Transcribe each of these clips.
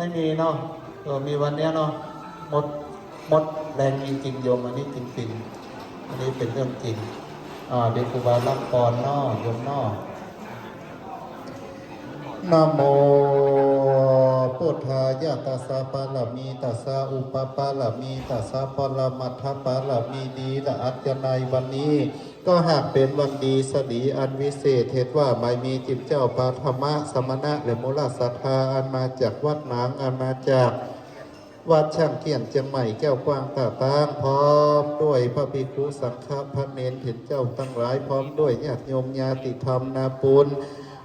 ไม่มีเนาะเออมีวันนี้เนาะหมดหมดแรงจริงๆโยมอันนี้จริงๆอันนี้เป็นเรื่องจริงอ่าเดี๋ยวครูบารับพรเนาะโยมเนาะนะโมพุทธายะตัสสะปะละมีตัสสะอุปปะละมีตัสสะปะละมัทธปะละมีดีละอัจจนัยวันนี้ ก็หากเป็นวันดีสดีอันวิเศษเหตุว่าไม่มีจิตเจ้าปาธรรมะสมณะและมูลศรัทธาอันมาจากวัดนางอันมาจากวัดช่างเกียนเจียงใหม่แก้วกว้างตาตางพร้อมด้วยพระภิกขุสังฆพระเนนเห็นเจ้าตั้งหลายพร้อมด้วยญาติโยมญาติธรรมนาปุณ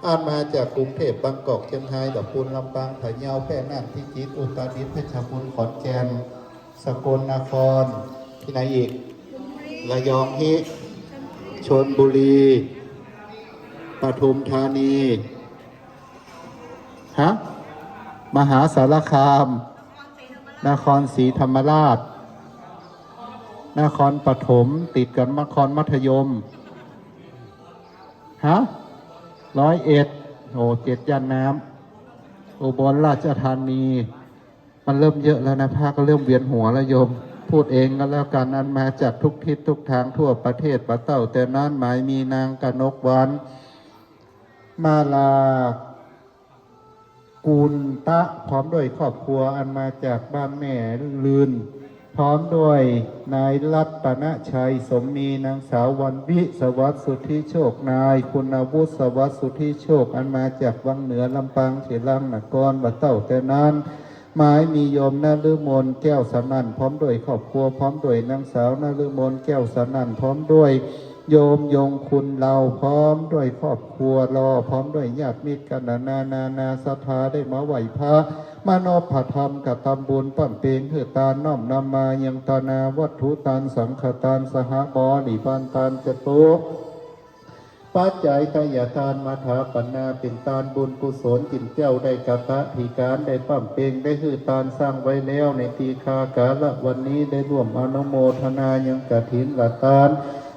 อันมาจากกรุงเทพบางกอกเชียงรายดับปุนลำปางพะเยาแพร่น่านพิจิตรอุตรดิตถ์เพชรบูรณ์ขอนแก่นสกลนครที่ไหนอีกระยองฮิ ชนบุรี ปทุมธานี ฮะ มหาสารคาม นครศรีธรรมราช นครปฐมติดกับนครมัธยม ฮะร้อยเอ็ดโอ้เจ็ดย่านน้ำอุบลราชธานี มันเริ่มเยอะแล้วนะภาคก็เริ่มเวียนหัวแล้วโยม พูดเองก็แล้วกันอันมาจากทุกทิศทุกทางทั่วประเทศปะเต้า แต่นั้นหมายมีนางกนกวัน มาลากูลตะพร้อมด้วยครอบครัวอันมาจากบ้านแม่ลืน พร้อมด้วยนายรัตนชัยสมมีนางสาววันวิสวัสดุทธิโชคนาย คุณวุฒิสวัสดุทธิโชค อันมาจากวังเหนือลำปางเฉลังนกรบัดเต้าแต่นั้น หมายมีโยมนาฤมลแก้วสนั่นพร้อมด้วยครอบครัวพร้อมด้วยนางสาวนาฤมลแก้วสนั่นพร้อมด้วยโยมยงคุณเราพร้อมด้วยครอบครัวรอพร้อมด้วยญาติมิตรกันนานานานาศรัทธาได้มาไหวพระมานอบผธรรมกับตำบุญปั้นเปงเหือตานน้อมนำมายังตานาวัตถุตานสังฆตานสหบอนิพันตานจตุ ปัจจัยทายทานมาถาปนาเป็นตานบุญกุศลจินเจ้าได้กะตะทีการได้ปั้มเปงได้คือตานสร้างไว้แล้วในตีคากาละวันนี้ได้ร่วมอนุโมทนายังกะถินละตาน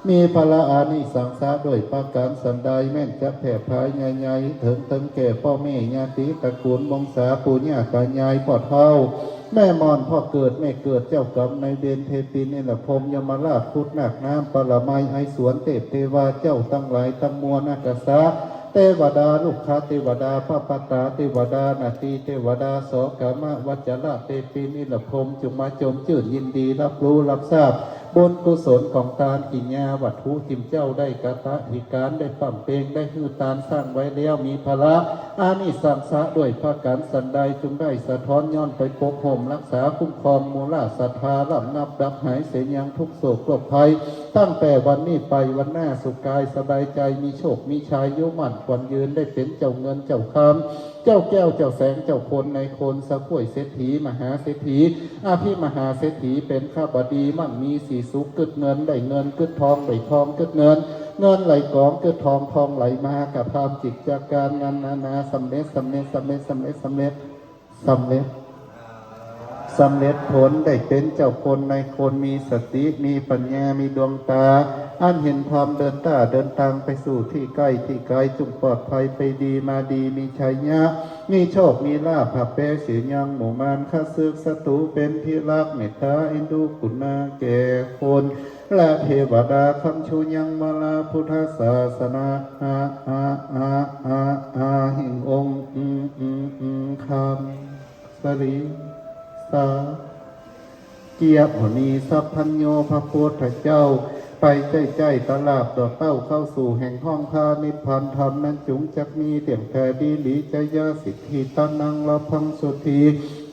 มีพละอานิสังสาด้วยประการสันใดแม่นจะแผ่พายใหญ่ๆถึงถึงแก่พ่อแม่ญาติตระกูลวงศาปูญาตายายพ่อเท่าแม่มอนพ่อเกิดแม่เกิดเจ้ากรรมในเดนเทปินนี่แหละพรมยมราชพุทธนาคน้ำปรมัยไอสวนเทพเทวาเจ้าตั้งหลายตั้งมวนากษาเทวดาลูกค้าเทวดาพระปตาเทวดานาตีเทวดาสกามวัจจระเทปินนี่แหละพรมจงมาจมจืดยินดีรับรู้รับทราบ บุญกุศลของตาลกิญญาวัตถุจิมเจ้าได้กะตะหิการได้ปั่มเปงได้คือตาลสร้างไว้แล้วมีพละอานิสังสะด้วยพระการสันใดจงได้สะท้อนย้อนไปปกห่มรักษาคุ้มครองมูลาศรัทธาลับนับดับหายเสียยังทุกโศกโรคภัย ตั้งแต่วันนี้ไปวันหน้าสุขกายสบายใจมีโชคมีชัยโยมันควันยืนได้เป็นเจ้าเงินเจ้าคำเจ้าแก้วเจ้าแสงเจ้าคนในคนสะกล้วยเศรษฐีมหาเศรษฐีอาภิมหาเศรษฐีเป็นข้าบดีมั่งมีสีสุขกึดเงินได้เงินเกิดทองได้ทองเกิดเงิน เงินไหลกองเกิดทองทองไหลมากับความจิตจากการงานนานาสำเร็จสำเร็จสำเร็จสำเร็จสำเร็จสำเร็จ สำเร็จผลได้เป็นเจ้าคนในคนมีสติมีปัญญา มีดวงตา อันเห็นธรรมเดินตาเดินทางไปสู่ที่ใกล้ที่ไกลจุงปลอดภัยไปดีมาดีมีชัยยะ มีโชค มีลาภผับเปเสียยังหมู่มานข้าศึกศัตรูเป็นที่รักเมตตาอ็นดูกุณาแก่คนและเทวดาคำชูยังมาลาพุทธศาสนาอาอาอาอาอาหิงองค์คำสรี สาเกียบหนีสัพพัญโยพระพุทธเจ้า ไปใจใจตลาบดอกเต้าเข้าสู่แห่งห้องพานิพพานธรรมนั้นจุงจักมีเตี่ยมแผ่ดีหลีจยาสิทธิตานังละพังสุธี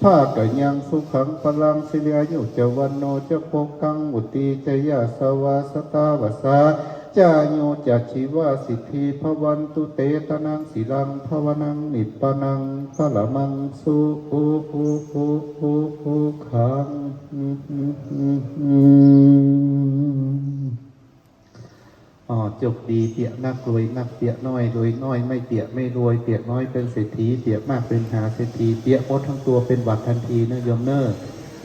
ภาคกยังสุขังพลังสิเลียยุจวันโนจะโปกังมุติจยาสวาสตาวสา จาโยจัชีวาสิทธิภวันตุเตตนังสีลังภวนังนิปปนังพละมังสุอุอุอุอุอุขังอ๋อจบดีเปียกนักรวยนักเปียกน้อยรวยน้อยไม่เปียกไม่รวยเปียกน้อยเป็นเศรษฐีเปียกมากเป็นหาเศรษฐีเปียกหมดทั้งตัวเป็นหวัดทันทีนะโยมเนอร์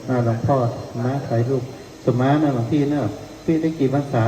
หน้าหลวงพ่อนะถ่ายรูปสมานะหลวงพี่เนอะพี่ได้กี่ภาษา